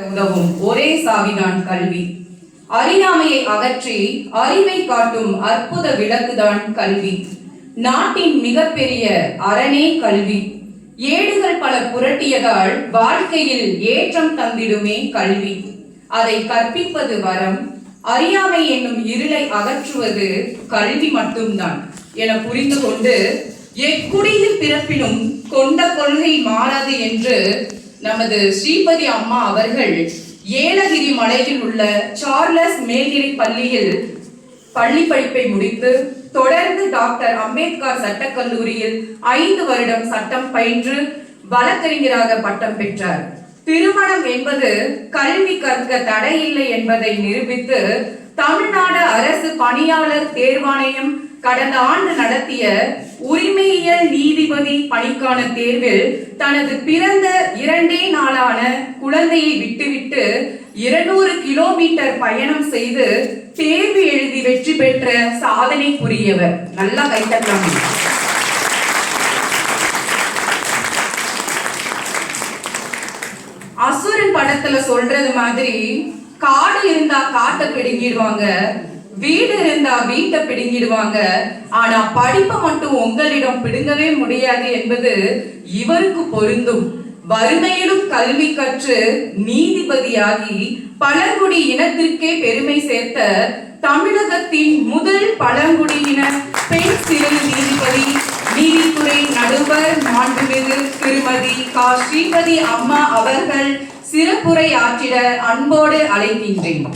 உதவும் ஒரே சாவிதான் கல்வி. அறியாமையை அகற்றி அறிவை காட்டும் அற்புத விளக்குதான் கல்வி. நாட்டின் மிகப்பெரிய அரணே கல்வி. ஏடுகள் பல புரட்டியதால் வாழ்க்கையில் ஏற்றம் தந்திடுமே கல்வி. அதை கற்பிப்பது வரம் அறியாமை என்னும் இருளை அகற்றுவது கல்வி மட்டும்தான். என புரிந்து கொண்டு எக்குடியில் பிறப்பினும் கொண்ட கொள்கை மாறாது என்று நமது ஸ்ரீபதி அம்மா அவர்கள் ஏலகிரி மலையில் உள்ள சார்லஸ் மேல்கிரி பள்ளியில் பள்ளி படிப்பை முடித்து தொடர்ந்து டாக்டர் அம்பேத்கர் சட்டக்கல்லூரியில் ஐந்து வருடம் சட்டம் பயின்று வழக்கறிஞராக பட்டம் பெற்றார். திருமணம் என்பது கல்வி கற்க தடையில்லை என்பதை நிரூபித்து தமிழ்நாடு அரசு பணியாளர் தேர்வாணையம் கடந்த ஆண்டு நடத்திய உரிமையியல் நீதிபதி பணிக்கான தேர்வில் தனது பிறந்த இரண்டே நாளான குழந்தையை விட்டுவிட்டு இருநூறு கிலோமீட்டர் பயணம் செய்து தேர்வு எழுதி வெற்றி பெற்ற சாதனை புரியவர் நல்லா கைத்தட்டலாம் அசுரன் படத்துல சொல்றது மாதிரி காடு இருந்தா காட்டை பிடுங்கிடுவாங்க. வீடு இருந்தா வீட்டை பிடுங்கிடுவாங்க. ஆனா படிப்பை மட்டும் உங்களிடம் பிடுங்கவே முடியாது என்பது இவருக்கு பொருந்தும். வறுமையிலும் கல்வி கற்று நீதிபதியாகி பழங்குடி இனத்திற்கே பெருமை சேர்த்த தமிழகத்தின் முதல் பழங்குடியின பெண் சிறை நீதிபதி நீதித்துறை நடுவர் மாண்புமிகு திருமதி கா. ஸ்ரீமதி அம்மா அவர்கள் சிறப்புரை ஆற்றிட அன்போடு அழைக்கின்றேன்.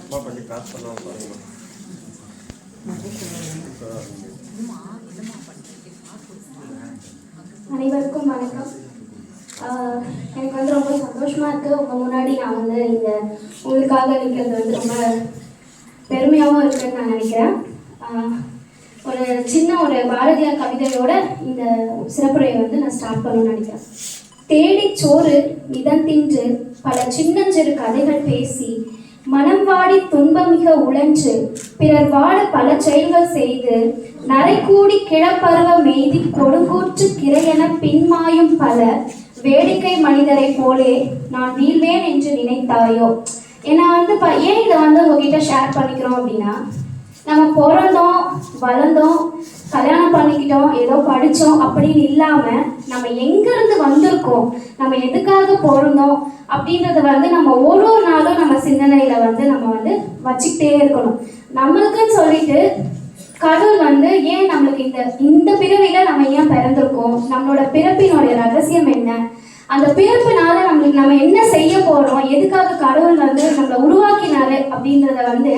அம்மா கொஞ்சம் கிராஸ் பண்ணாம பாருங்க. அனைவருக்கும் வணக்கம். எனக்கு வந்து ரொம்ப சந்தோஷமா இருக்கு. உங்க முன்னாடி நான் வந்து இந்த உங்களுக்காக நிற்கிறது வந்து ரொம்ப பெருமையாகவும் இருக்குன்னு நான் நினைக்கிறேன். ஒரு சின்ன ஒரு பாரதியார் கவிதையோட இந்த சிறப்புரையை வந்து நான் ஸ்டார்ட் பண்ணணும்னு நினைக்கிறேன். தேடி சோறு இதன் தின்று பல சின்னஞ்சிறு கதைகள் பேசி மனம் வாடி துன்பமிக உழன்று பிறர் வாட பல செயல்கள் செய்து நரைக்கூடி கிழப்பருவ மெய்தி கொடுங்கூற்று கிரையென பின்மாயும் பல வேடிக்கை மனிதரை போலே நான் வீழ்வேன் என்று நினைத்தாயோ? ஏன்னா வந்து ப ஏன் இதை வந்து உங்ககிட்ட ஷேர் பண்ணிக்கிறோம் அப்படின்னா நம்ம பிறந்தோம் வளர்ந்தோம் கல்யாணம் பண்ணிக்கிட்டோம் ஏதோ படித்தோம் அப்படின்னு இல்லாமல் நம்ம எங்கேருந்து வந்திருக்கோம் நம்ம எதுக்காக பிறந்தோம் அப்படின்றத வந்து நம்ம ஒரு ஒரு நாளும் நம்ம சிந்தனையில் வந்து நம்ம வந்து வச்சுக்கிட்டே இருக்கணும். நம்மளுக்குன்னு சொல்லிட்டு கடவுள் வந்து ஏன் நம்மளுக்கு இந்த இந்த பிறவியில் நம்ம ஏன் பிறந்திருக்கோம்? நம்மளோட பிறப்பினுடைய ரகசியம் என்ன? அந்த பிறப்புனால நம்மளுக்கு நம்ம என்ன செய்ய போறோம் எதுக்காக கடவுள் வந்து நம்மளை உருவாக்கினாரு அப்படின்றத வந்து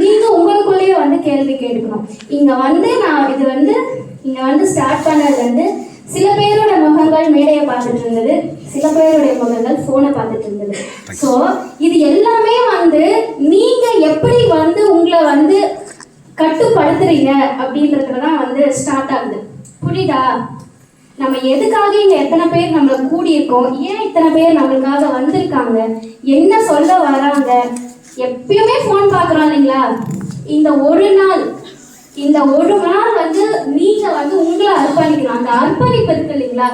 நீங்க உங்களுக்குள்ளேயே வந்து கேள்வி கேட்டுக்கணும். இங்க வந்து நான் இது வந்து இங்க வந்து ஸ்டார்ட் பண்ணது வந்து சில பேரோட முகங்கள் மேடையை பார்த்துட்டு இருந்தது சில பேருடைய முகங்கள் போனை பார்த்துட்டு இருந்தது. ஸோ இது எல்லாமே வந்து நீங்க எப்படி வந்து உங்களை வந்து கட்டுப்படுத்துறீங்க அப்படின்றதுல தான் வந்து ஸ்டார்ட் ஆகுது. புரியுதா? நம்ம எதுக்காக இங்க எத்தனை பேர் நம்மள கூடியிருக்கோம்? ஏன் இத்தனை பேர் நம்மளுக்காக வந்திருக்காங்க? என்ன சொல்ல வராங்க? எப்பயுமே ஃபோன் பார்க்குறோம் இல்லைங்களா? இந்த ஒரு நாள் இந்த ஒரு நாள் வந்து நீங்க வந்து உங்களை அர்ப்பணிக்கணும். அந்த அர்ப்பணிப்பு இருக்கு இல்லைங்களா?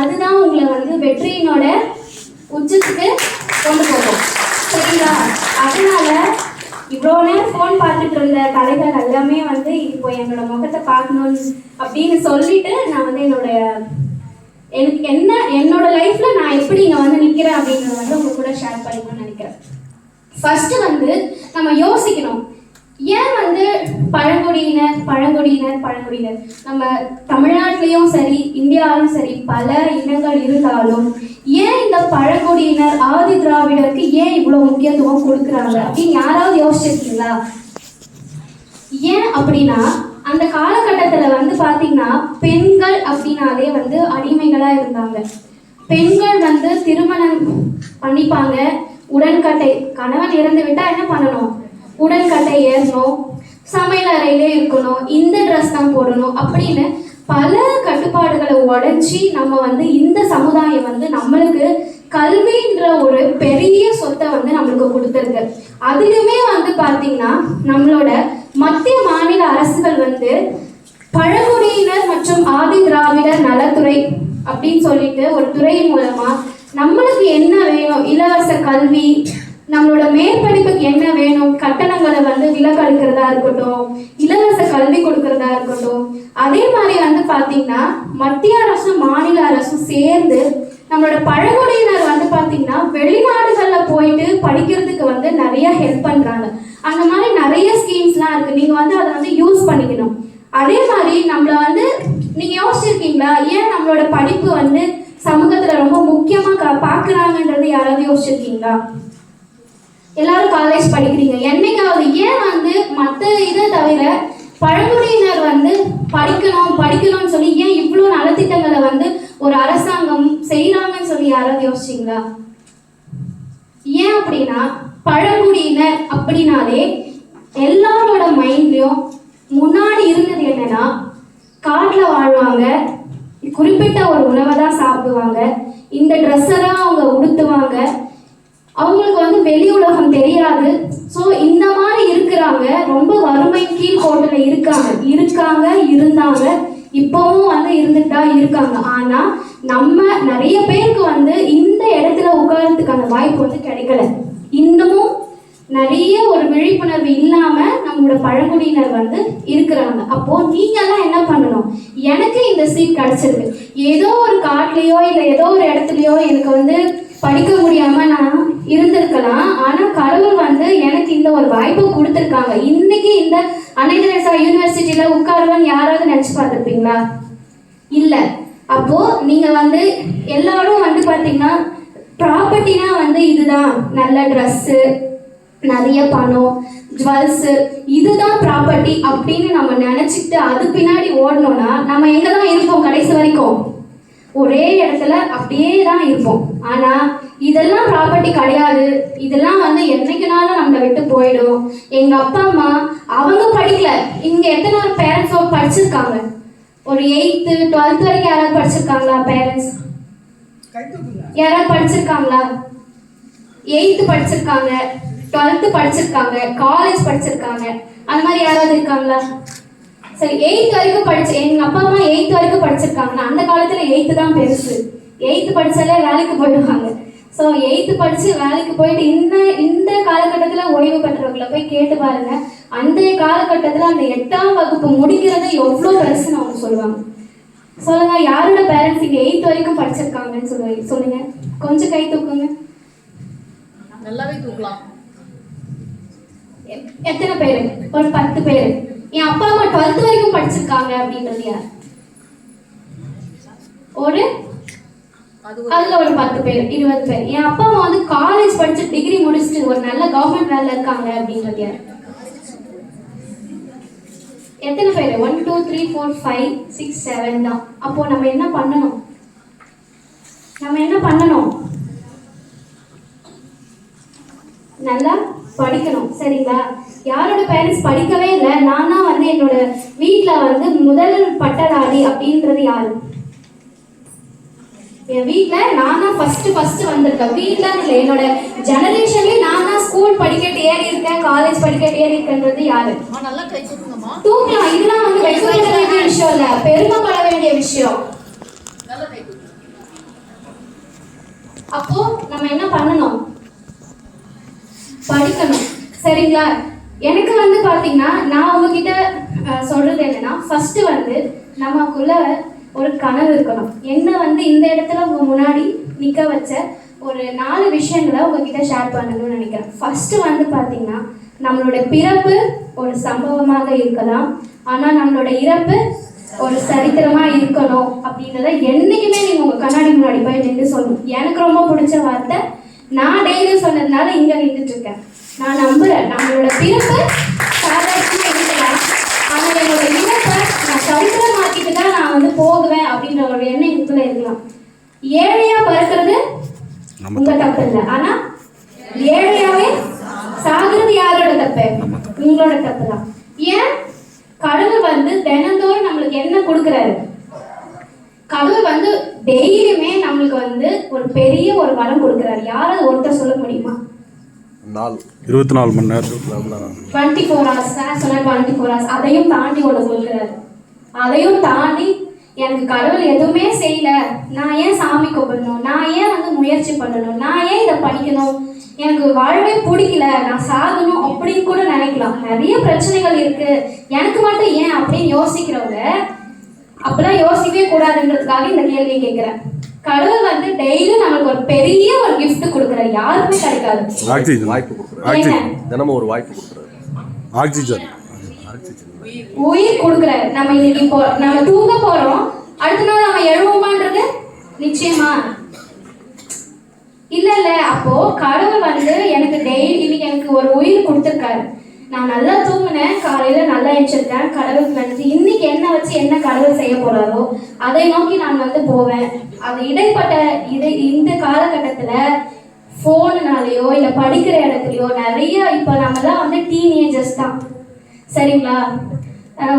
அதுதான் உங்களை வந்து வெற்றியினோட உச்சத்துக்கு கொண்டு போகும். சரிங்களா? அதனால இவ்வளோ நேரம் ஃபோன் பார்த்துட்டு இருந்த கலைகள் எல்லாமே வந்து இப்போ என்னோட முகத்தை பார்க்கணும் அப்படின்னு சொல்லிட்டு நான் வந்து என்னோட எனக்கு என்ன என்னோட லைஃப்ல நான் எப்படி இங்கே வந்து நிற்கிறேன் அப்படிங்கிறத வந்து உங்க கூட ஷேர் பண்ணிக்கணும்னு நினைக்கிறேன். ஃபர்ஸ்ட் வந்து நம்ம யோசிக்கணும். ஏன் வந்து பழங்குடியினர் பழங்குடியினர் பழங்குடியினர். நம்ம தமிழ்நாட்டிலையும் சரி இந்தியாவிலும் சரி பல இனங்கள் இருந்தாலும் ஏன் இந்த பழங்குடியினர் ஆதி திராவிடருக்கு ஏன் இவ்வளவு முக்கியத்துவம் கொடுக்குறாங்க அப்படின்னு யாராவது யோசிச்சிருக்கீங்களா? ஏன் அப்படின்னா அந்த காலகட்டத்தில் வந்து பார்த்தீங்கன்னா பெண்கள் அப்படின்னாலே வந்து அடிமைகளாக இருந்தாங்க. பெண்கள் வந்து திருமணம் பண்ணிப்பாங்க. உடன்கட்டை கணவன் இறந்து விட்டா என்ன பண்ணணும்? உடன்கட்டை ஏறணும். சமையல் அறையிலே இருக்கணும் இந்த ட்ரெஸ் தான் போடணும் அப்படின்னு பல கட்டுப்பாடுகளை உடைச்சி நம்ம வந்து இந்த சமுதாயம் வந்து நம்மளுக்கு கல்வின்ற ஒரு பெரிய சொத்தை வந்து நம்மளுக்கு கொடுத்துருக்கு. அதுலேயுமே வந்து பார்த்தீங்கன்னா நம்மளோட மத்திய மாநில அரசுகள் வந்து பழங்குடியினர் மற்றும் ஆதி திராவிடர் நலத்துறை அப்படின்னு சொல்லிட்டு ஒரு துறையின் மூலமா நம்மளுக்கு என்ன வேணும்? இலவச கல்வி நம்மளோட மேற்படிப்புக்கு என்ன வேணும்? கட்டணங்களை வந்து விலக்களிக்கிறதா இருக்கட்டும் இலவச கல்வி கொடுக்கறதா இருக்கட்டும் அதே மாதிரி வந்து பாத்தீங்கன்னா மத்திய அரசும் மாநில அரசும் சேர்ந்து நம்மளோட பழங்குடியினர் வந்து பாத்தீங்கன்னா வெளிநாடுகள்ல போயிட்டு படிக்கிறதுக்கு வந்து நிறைய ஹெல்ப் பண்றாங்க. அந்த மாதிரி நிறைய ஸ்கீம்ஸ்லாம் இருக்கு. நீங்க வந்து அதை வந்து யூஸ் பண்ணிக்கணும். அதே மாதிரி நம்மள வந்து நீங்க யோசிச்சிருக்கீங்களா? ஏன் நம்மளோட படிப்பு வந்து சமூகத்துல ரொம்ப முக்கியமா க- பாக்குறாங்கன்றது யாராவது யோசிச்சிருக்கீங்களா? எல்லாரும் காலேஜ் படிக்கிறீங்க. என்னைக்காவது ஏன் வந்து மற்ற இதை தவிர பழங்குடியினர் வந்து படிக்கணும் படிக்கணும்னு சொல்லி ஏன் இவ்வளோ நலத்திட்டங்களை வந்து ஒரு அரசாங்கம் செய்யறாங்கன்னு சொல்லி யாராவது யோசிச்சிங்களா? ஏன் அப்படின்னா பழங்குடியினர் அப்படின்னாலே எல்லாரோட மைண்ட்லயும் முன்னாடி இருந்தது என்னன்னா காட்டில் வாழ்வாங்க குறிப்பிட்ட ஒரு உணவை தான் சாப்பிடுவாங்க இந்த ட்ரெஸ்ஸை தான் அவங்க உடுத்துவாங்க அவங்களுக்கு வந்து வெளி உலகம் தெரியாது. ஸோ இந்த மாதிரி இருக்கிறாங்க. ரொம்ப வறுமை கீழ் கோட்டில் இருக்காங்க. இருக்காங்க இருந்தாங்க. இப்போவும் வந்து இருந்துட்டா இருக்காங்க. ஆனா நம்ம நிறைய பேருக்கு வந்து இந்த இடத்துல உட்கார்றதுக்கான வாய்ப்பு வந்து கிடைக்கல. இன்னமும் நிறைய ஒரு விழிப்புணர்வு இல்லாம நம்மளோட பழங்குடியினர் வந்து இருக்கிறாங்க. அப்போ நீங்க எல்லாம் என்ன பண்ணணும்? எனக்கு இந்த சீட் கிடைச்சிருக்கு. ஏதோ ஒரு காட்டுலயோ இல்லை ஏதோ ஒரு இடத்துலயோ எனக்கு வந்து படிக்க முடியாம நான் இருந்திருக்கலாம். ஆனா கடவுள் வந்து எனக்கு இந்த ஒரு வாய்ப்பை கொடுத்துருக்காங்க. இன்னைக்கு இந்த அன்னை தெரசா யூனிவர்சிட்டியில உட்காருவன்னு யாராவது நினைச்சு பார்த்துருப்பீங்களா? இல்ல. அப்போ நீங்க வந்து எல்லாரும் வந்து பாத்தீங்கன்னா ப்ராப்பர்ட்டினா வந்து இதுதான். நல்ல ட்ரெஸ்ஸு நிறைய பணம் ஜுவல்ஸு இதுதான் ப்ராப்பர்ட்டி அப்படின்னு நம்ம நினச்சிக்கிட்டு அது பின்னாடி ஓடணும்னா நம்ம எங்கே தான் இருப்போம் கடைசி வரைக்கும்? ஒரே இடத்துல அப்படியே தான் இருப்போம். ஆனால் இதெல்லாம் ப்ராப்பர்ட்டி கிடையாது. இதெல்லாம் வந்து என்னைக்குனாலும் நம்மளை விட்டு போயிடும். எங்கள் அப்பா அம்மா அவங்க படிக்கல. இங்கே எத்தனை பேரண்ட்ஸோ படிச்சிருக்காங்க? ஒரு எயித்து டுவெல்த் வரைக்கும் யாராவது படிச்சிருக்காங்களா பேரண்ட்ஸ் யாராவது படிச்சிருக்காங்களா? எயித்து படிச்சிருக்காங்க டுவெல்த்து படிச்சிருக்காங்க காலேஜ் படிச்சிருக்காங்க. அந்த மாதிரி யாராவது இருக்காங்களா? சரி எயித் வரைக்கும் படிச்சு எங்க அப்பா அம்மா எயித் வரைக்கும் படிச்சிருக்காங்கன்னா அந்த காலத்துல எயித்து தான் பெருசு. எயித்து படிச்சாலே வேலைக்கு போயிடுவாங்க. ஸோ எயித்து படிச்சு வேலைக்கு போயிட்டு இந்த இந்த காலகட்டத்தில் ஓய்வு பெற்றவர்களை போய் கேட்டு பாருங்க. அந்த காலகட்டத்தில் அந்த எட்டாம் வகுப்பு முடிக்கிறது எவ்வளோ பெருசுன்னு அவங்க சொல்லுவாங்க. சொல்லுங்க யாரோட பேரண்ட்ஸ் இங்க எயித் வரைக்கும் படிச்சிருக்காங்கன்னு சொல்லுங்க சொல்லுங்க. கொஞ்சம் கை தூக்குங்க. நல்லாவே தூக்கலாம். எத்தனை பேரு? ஒரு பத்து பேரு. என் அப்பா அம்மா டுவெல்த் வரைக்கும் படிச்சிருக்காங்க அப்படின்றது யார்? ஒரு? அது ஒரு அதுல ஒரு பத்து பேர் இருபது பேர். என் அப்பா அம்மா வந்து காலேஜ் படிச்சு டிகிரி முடிச்சுட்டு ஒரு நல்ல கவர்மெண்ட் வேலை இருக்காங்க அப்படின்றது யார்? எத்தனை பேர்? One two three four five six seven தான். அப்போ நம்ம என்ன பண்ணணும்? நம்ம என்ன பண்ணணும்? நல்லா படிக்கணும் சரிங்களா? யாரோட பேரண்ட்ஸ் படிக்கவே இல்லை நான் தான் வந்து என்னோட வீட்டில் வந்து முதல் பட்டதாரி அப்படின்றது யாரு? என் வீட்டில் நான் தான் ஃபர்ஸ்ட் ஃபர்ஸ்ட் வந்திருக்கேன். வீட்டில் இல்லை என்னோட ஜெனரேஷன்லேயே நான் தான் ஸ்கூல் படிக்கட்டு ஏறி இருக்கேன் காலேஜ் படிக்கட்டு ஏறி இருக்கேன்றது யாரு? தூக்கலாம் இதெல்லாம் வந்து வெக்கப்பட வேண்டிய விஷயம் இல்லை பெருமைப்பட வேண்டிய விஷயம். அப்போ நம்ம என்ன பண்ணணும்? படிக்கணும். சரிங்களா? எனக்கு வந்து பார்த்தீங்கன்னா நான் உங்ககிட்ட சொல்றது என்னன்னா ஃபர்ஸ்ட் வந்து நமக்குள்ள ஒரு கனவு இருக்கணும். என்ன வந்து இந்த இடத்துல உங்க முன்னாடி நிக்க வச்ச ஒரு நாலு விஷயங்களை உங்ககிட்ட ஷேர் பண்ணணும்னு நினைக்கிறேன். ஃபர்ஸ்ட் வந்து பார்த்தீங்கன்னா நம்மளோட பிறப்பு ஒரு சம்பவமாக இருக்கலாம். ஆனால் நம்மளோட இறப்பு ஒரு சரித்திரமா இருக்கணும் அப்படின்றத என்னைக்குமே நீங்க உங்க கண்ணாடி முன்னாடி போய் நின்று சொல்லணும். எனக்கு ரொம்ப பிடிச்ச வார்த்தை நான் டெய்லி சொன்னதுனால இங்க நின்றுட்டு இருக்கேன் நான் நம்புறேன் நம்மளோட பிறப்பு ஆனா என்னோட இறப்பை நான் சரித்திரமாக்கிட்டு தான் நான் வந்து போகுவேன் அப்படின்ற ஒரு எண்ணம் எனக்குள்ள இருக்கலாம். ஏழையா பிறக்கிறது உங்க தப்பு. இல்லை ஆனா ஏழையாவே சாகுறது யாரோட தப்பு. உங்களோட தப்பு தான். ஏன்? கடவுள் வந்து தினந்தோறும் ஒரு பெரிய ஒரு வரம் கொடுக்குறாரு. யாராவது ஒருத்தர் சொல்ல முடியுமா? நாள். இருபத்தி நாலு மணி நேரம். டுவெண்ட்டி ஃபோர் ஹவர்ஸ் சார் சொன்ன டுவெண்ட்டி ஃபோர் ஹவர்ஸ் அதையும் தாண்டி ஒன்று கொடுக்குறாரு அதையும் தாண்டி எனக்கு கடவுள் எதுவுமே செய்யல. நான் ஏன் சாமி கும்பிடணும்? நான் ஏன் வந்து முயற்சி பண்ணணும்? நான் ஏன் இதை படிக்கணும்? எனக்கு வாழவே பிடிக்கல. நான் சாகணும் அப்படின்னு கூட நினைக்கலாம். நிறைய பிரச்சனைகள் இருக்கு. எனக்கு மட்டும் ஏன் அப்படின்னு யோசிக்கிறவங்க அப்பெல்லாம் யோசிக்கவே கூடாதுன்றதுக்காக இந்த கேள்வியை கேட்கிறேன். கடவுள் வந்து டெய்லியும் நம்மளுக்கு ஒரு பெரிய ஒரு gift கொடுக்குறாரு யாருக்குமே கிடைக்காது. ஆக்சிஜன். வாய்ப்பு கொடுக்குறாரு. ஆக்சிஜன் தினமும் ஒரு வாய்ப்பு கொடுக்குறாரு. ஆக்சிஜன். உயிர் கொடுக்குறாரு. நம்ம இன்னைக்கு இப்போ நம்ம தூங்க போறோம். அடுத்த நாள் நம்ம எழுவோமான்றது? நிச்சயமா. இல்ல இல்ல. அப்போ கடவுள் வந்து எனக்கு டெய்லி இன்னைக்கு எனக்கு ஒரு உயிர் கொடுத்துருக்காரு. நான் நல்லா தூங்கினேன் காலையில நல்லா எழுச்சிருக்கேன் கடவுளுக்கு நன்றி இன்னைக்கு என்ன வச்சு என்ன கடவுள் செய்ய போறாரோ அதை நோக்கி நான் வந்து போவேன். அது இடைப்பட்ட இடை இந்த காலகட்டத்துல ஃபோனுனாலேயோ இல்லை படிக்கிற இடத்துலையோ நிறைய இப்போ நம்மலாம் வந்து டீனேஜர்ஸ் தான். சரிங்களா?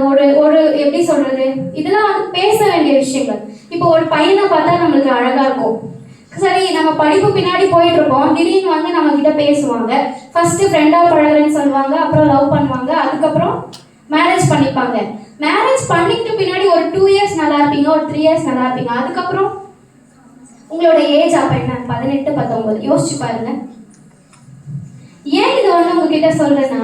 ஒரு ஒரு எப்படி சொல்றது? இதெல்லாம் வந்து பேச வேண்டிய விஷயங்கள். இப்போ ஒரு பையனை பார்த்தா நம்மளுக்கு அழகா இருக்கும். சரி நம்ம படிப்பு பின்னாடி போயிட்டு இருக்கோம் திடீர்னு வந்து நம்ம கிட்ட பேசுவாங்க. ஃபர்ஸ்ட் ஃப்ரெண்டா பழகுறேன்னு சொல்லுவாங்க அப்புறம் லவ் பண்ணுவாங்க அதுக்கப்புறம் மேரேஜ் பண்ணிப்பாங்க. மேரேஜ் பண்ணிட்டு பின்னாடி ஒரு டூ இயர்ஸ் நல்லா இருப்பீங்க ஒரு த்ரீ இயர்ஸ் நல்லா இருப்பீங்க. அதுக்கப்புறம் உங்களோட ஏஜ் அப்ப என்ன? பதினெட்டு பத்தொன்பது. யோசிச்சு பாருங்க. ஏன் இதை வந்து உங்ககிட்ட சொல்றேன்னா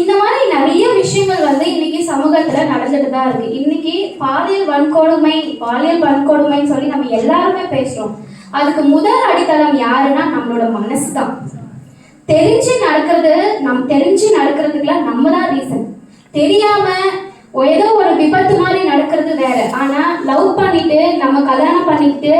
இந்த மாதிரி நிறைய விஷயங்கள் வந்து இன்னைக்கு சமூகத்துல நடந்துட்டு தான் இருக்கு. இன்னைக்கு பாலியல் வன்கொடுமை பாலியல் வன்கொடுமைன்னு சொல்லி நம்ம எல்லாருமே பேசுறோம். அதுக்கு முதல் அடித்தளம் யாருன்னா நம்மளோட மனசு தான் தெரிஞ்சு நடக்கிறது நம் தெரிஞ்சு நடக்கிறதுக்குலாம் நம்ம தான் ரீசன் தெரியாம ஏதோ ஒரு விபத்து மாதிரி நடக்கிறது வேற. ஆனா லவ் பண்ணிட்டு நம்ம கல்யாணம் பண்ணிட்டு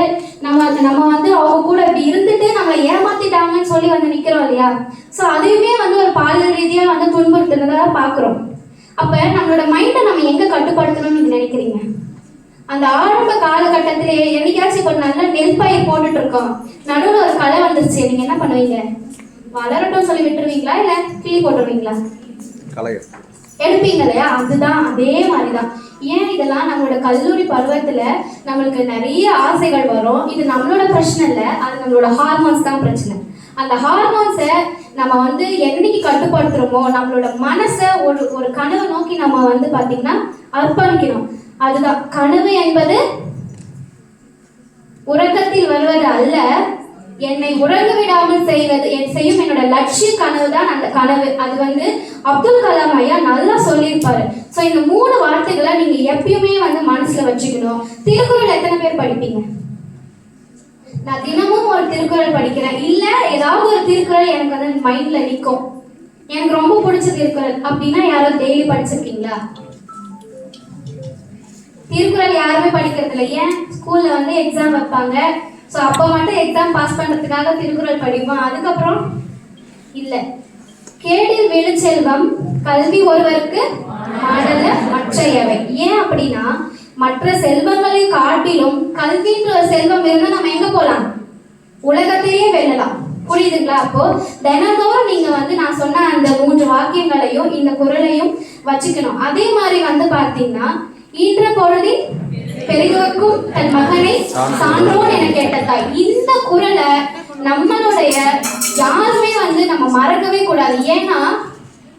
நம்ம நம்ம வந்து அவங்க கூட இப்படி இருந்துட்டு நம்மளை ஏமாத்திட்டாங்கன்னு சொல்லி வந்து நிக்கிறோம் இல்லையா? ஸோ அதுவுமே வந்து ஒரு பாலியல் ரீதியா வந்து துன்புறுத்துனதா பாக்குறோம். அப்ப நம்மளோட மைண்டை நம்ம எங்க கட்டுப்படுத்தணும்னு நீங்க நினைக்கிறீங்க? அந்த ஆரம்ப காலகட்டத்திலே என்னைக்காச்சும் இப்போ நல்ல நெல் பயிர் போட்டுட்டு இருக்கோம் நடுவில் ஒரு களை வந்துருச்சு. நீங்க என்ன பண்ணுவீங்க? வளரட்டும் சொல்லி விட்டுருவீங்களா? இல்ல கிளி போட்டுருவீங்களா? எடுப்பீங்க இல்லையா அதுதான். அதே மாதிரிதான். ஏன் இதெல்லாம் நம்மளோட கல்லூரி பருவத்துல நம்மளுக்கு நிறைய ஆசைகள் வரும். இது நம்மளோட பிரச்சனை இல்லை. அது நம்மளோட ஹார்மோன்ஸ் தான் பிரச்சனை. அந்த ஹார்மோன்ஸை நம்ம வந்து என்னைக்கு கட்டுப்படுத்துறோமோ நம்மளோட மனசை ஒரு ஒரு கனவை நோக்கி நம்ம வந்து பாத்தீங்கன்னா அர்ப்பணிக்கணும். அதுதான். கனவு என்பது உறக்கத்தில் வருவது அல்ல. என்னை உறங்க விடாமல் செய்வது செய்யும் என்னோட லட்சிய கனவு தான் அந்த கனவு. அது வந்து அப்துல் கலாம் ஐயா நல்லா சொல்லியிருப்பாரு. ஸோ இந்த மூணு வார்த்தைகளை நீங்க எப்பயுமே வந்து மனசுல வச்சுக்கணும். திருக்குறள் எத்தனை பேர் படிப்பீங்க? நான் தினமும் ஒரு திருக்குறள் படிக்கிறேன். இல்ல ஏதாவது ஒரு திருக்குறள் எனக்கு வந்து மைண்ட்ல நிற்கும் எனக்கு ரொம்ப பிடிச்ச திருக்குறள் அப்படின்னா யாரோ டெய்லி படிச்சிருக்கீங்களா? திருக்குறள் யாருமே படிக்கிறது இல்லை ஏன் ஸ்கூல்ல வந்து எக்ஸாம் வைப்பாங்க. ஸோ அப்போ மட்டும் எக்ஸாம் பாஸ் பண்ணுறதுக்காக திருக்குறள் படிப்போம். அதுக்கப்புறம் இல்லை. கேடில் விழுச்செல்வம் கல்வி ஒருவருக்கு மாடல மற்றையவை. ஏன் அப்படின்னா மற்ற செல்வங்களை காட்டிலும் கல்வின்ற ஒரு செல்வம் இருந்தால் நம்ம எங்க போகலாம் உலகத்தையே வெல்லலாம். புரியுதுங்களா? அப்போ தினந்தோறும் நீங்க வந்து நான் சொன்ன அந்த மூன்று வாக்கியங்களையும் இந்த குரலையும் வச்சுக்கணும். அதே மாதிரி வந்து பார்த்தீங்கன்னா ஈன்ற பொழுதில் பெரியோருக்கும் தன் மகனை சான்றோன் என கேட்ட தாய். இந்த குரலை நம்மளுடைய யாருமே வந்து நம்ம மறக்கவே கூடாது. ஏன்னா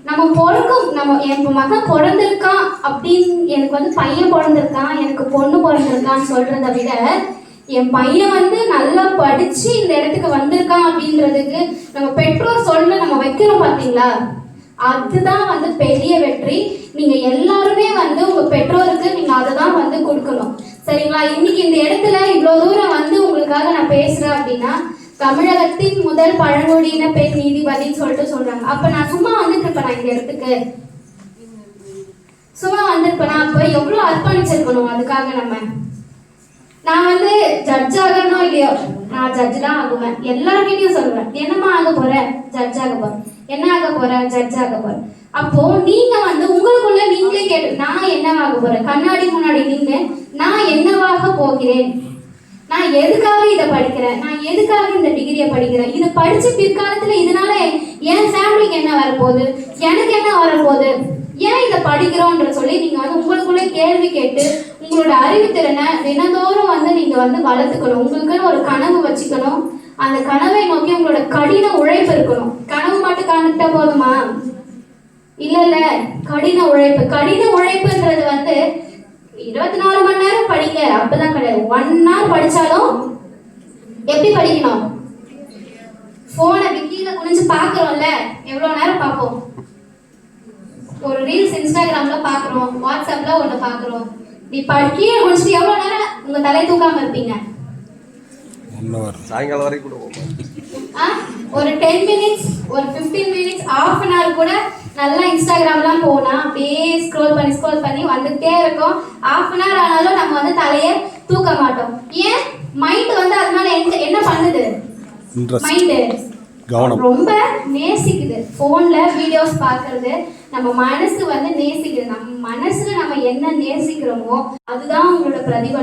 நம்ம பிறக்கும் நம்ம என் மகன் பிறந்திருக்கான் அப்படின்னு எனக்கு வந்து பையன் பிறந்திருக்கான் எனக்கு பொண்ணு பிறந்திருக்கான்னு சொல்றதை விட என் பையன் வந்து நல்லா படிச்சு இந்த இடத்துக்கு வந்திருக்கான் அப்படின்றதுக்கு நம்ம பெற்றோர் சொல்ல நம்ம வைக்கிறோம் பாத்தீங்களா? அதுதான் வந்து பெரிய வெற்றி. நீங்க எல்லாருமே வந்து உங்க பெற்றோருக்கு நீங்க அதை தான் வந்து கொடுக்கணும். சரிங்களா? இன்னைக்கு இந்த இடத்துல இவ்வளவு தூரம் வந்து உங்களுக்காக நான் பேசுறேன் அப்படின்னா தமிழகத்தின் முதல் பழங்குடியின பெண் நீதிபதின்னு சொல்லிட்டு சொல்றாங்க. அப்ப நான் சும்மா வந்துட்டு இருப்பேன் நான் இந்த இடத்துக்கு? சும்மா வந்திருப்பேனா? அப்ப எவ்வளவு அர்ப்பணிச்சிருக்கணும் அதுக்காக நம்ம? நான் வந்து ஜட்ஜ் ஆகணும் இல்லையோ? நான் ஜட்ஜ் தான் ஆகுவேன். எல்லாருக்கிட்டையும் சொல்லுவேன் என்னம்மா ஆக போறேன் ஜட்ஜ் ஆக போறேன். என்ன ஆக போற ஜட்ஜ் ஆக போற அப்போ நீங்க வந்து உங்களுக்குள்ள நீங்களே கேட்டு நான் என்னவாக போறேன்? கண்ணாடி முன்னாடி நின்று நான் என்னவாக போகிறேன்? நான் எதுக்காக இதை படிக்கிறேன்? நான் எதுக்காக இந்த டிகிரியை படிக்கிறேன்? இது படிச்சு பிற்காலத்துல இதனால என் ஃபேமிலிக்கு என்ன வரப்போகுது? எனக்கு என்ன வரப்போகுது? ஏன் இதை படிக்கிறோன்ற சொல்லி நீங்க வந்து உங்களுக்குள்ளே கேள்வி கேட்டு உங்களோட அறிவுத்திறனை தினந்தோறும் வந்து நீங்க வந்து வளர்த்துக்கணும். உங்களுக்குன்னு ஒரு கனவு வச்சுக்கணும். அந்த கனவை நோக்கி உங்களோட கடின உழைப்பு இருக்கணும். கனவு மட்டும் காணிட்டா போதுமா? இல்ல இல்ல கடின உழைப்பு. கடின உழைப்புன்றது வந்து இருபத்தி நாலு மணி நேரம் படிங்க. அப்பதான் கிடையாது. ஒன் ஹவர் படிச்சாலும் எப்படி படிக்கணும்? போனை கீழே குனிஞ்சு பாக்குறோம்ல எவ்வளவு நேரம் பார்ப்போம்? ஒரு ரீல்ஸ் இன்ஸ்டாகிராம்ல பாக்குறோம் வாட்ஸ்அப்ல ஒண்ணு பாக்குறோம் நீ படி கீழே எவ்வளவு நேரம் உங்க தலை தூக்காம இருப்பீங்க? சாயங்காலம் வரைக்கும் கூட ஆ? ஒரு டென் மினிட்ஸ் ஒரு fifteen minutes half an hour கூட நல்லா இன்ஸ்டாகிராம்லாம் போனா அப்படியே ஸ்க்ரோல் பண்ணி ஸ்க்ரோல் பண்ணி வந்துகிட்டே இருக்கும். ஆஃப் அன் ஹவர் ஆனாலும் நம்ம வந்து தலையை தூக்க மாட்டோம். ஏன்? மைண்ட் வந்து அதனால என்ன என்ன பண்ணுது? இன்ட்ரெஸ்ட் மைண்டு கவனம். ரொம்ப நேசிக்குது. ஃபோன்ல வீடியோஸ் பார்க்கறது நம்ம மனசு வந்து நேசிக்குது. நம்ம மனசுல நம்ம என்ன நேசிக்கிறோமோ அதுதான் உங்களோட பிரதிபலன்.